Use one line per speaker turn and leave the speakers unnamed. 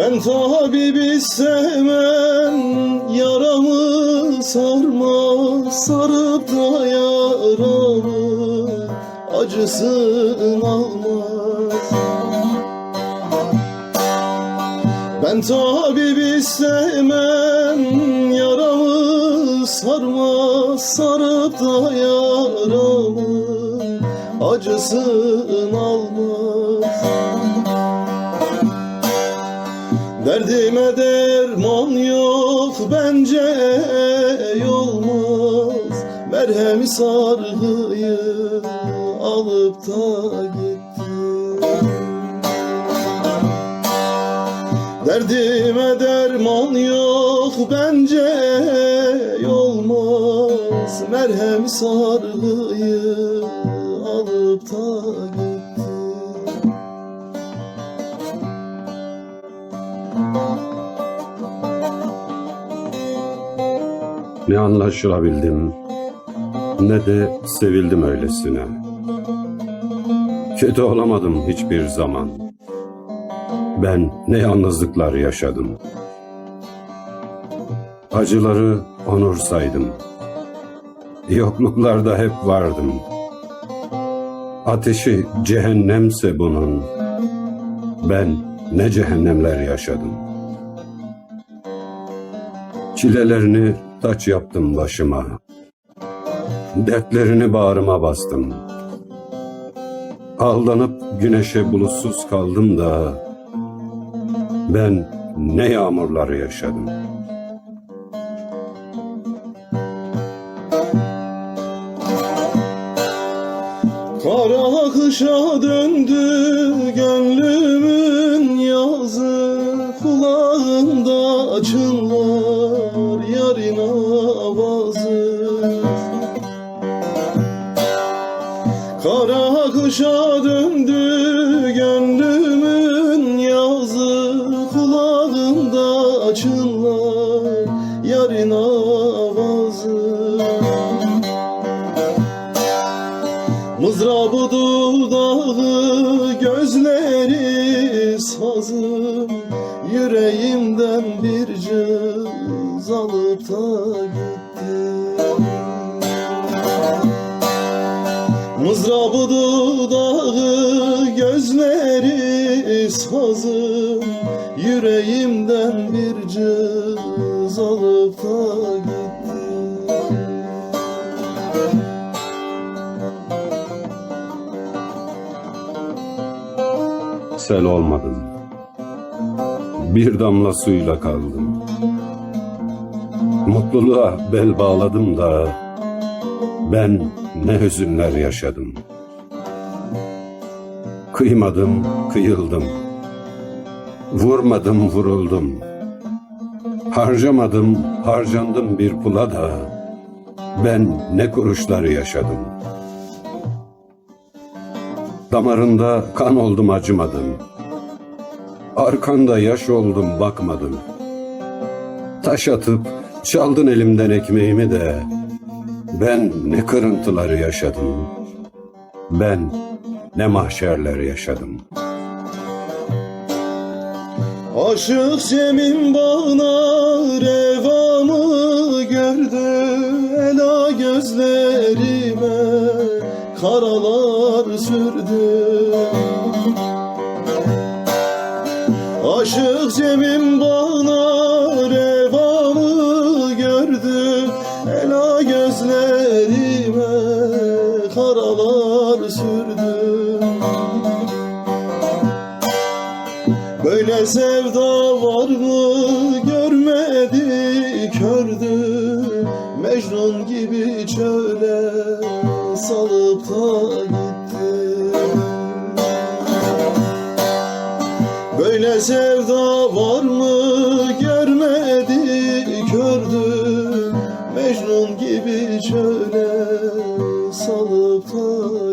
Ben tabibi sevmem Yaramı sarma Sarıp da yaramı Acısın almaz. Ben tabibi sevmem Yaramı sarma Sarıp da yaramı Acısın almaz Derdime derman yok bence olmaz Merhemi sargıyı alıp da gitti Derdime derman yok bence olmaz Merhem sargıyı alıp da gitti
Ne anlaşılabildim ne de sevildim öylesine. Kötü olamadım hiçbir zaman. Ben ne yalnızlıklar yaşadım. Acıları onur saydım. Yokluklarda hep vardım. Ateşi cehennemse bunun. Ben ne cehennemler yaşadım. Çilelerini taç yaptım başıma. Dertlerini bağrıma bastım. Aldanıp güneşe bulutsuz kaldım da ben ne yağmurlar yaşadım.
Kara kışa döndü gönlümün yazı Kulağımda çınlar avazı. Kara kışa döndü gönlümün yazı. Kulağımda çınlar yarın avazı. Mızrabı dudağı gözleri sazım Yüreğimden bir cız alıp da gitti Mızrabı dudağı gözleri sazım Yüreğimden bir cız alıp da gitti
Sel olmadım. Bir damla suyla kaldım. Mutluluğa bel bağladım da ben ne hüzünler yaşadım. Kıymadım, kıyıldım. Vurmadım, vuruldum. Harcamadım, harcandım bir pula da ben ne kuruşlar yaşadım. Damarında kan oldum acımadım. Arkanda yaş oldum bakmadım. Taş atıp çaldın elimden ekmeğimi de ben ne kırıntıları yaşadım. Ben ne mahşerler yaşadım.
Aşık Cem'in bağına revamı gördü Ela gözlerime karalar sürdü Aşık Cem'in bağına gözlerime karalar sürdü Böyle sevda var mı görmedi kördü. Mecnun gibi çöle salıp da gitti Böyle sevda Mecnun gibi çöle salıp da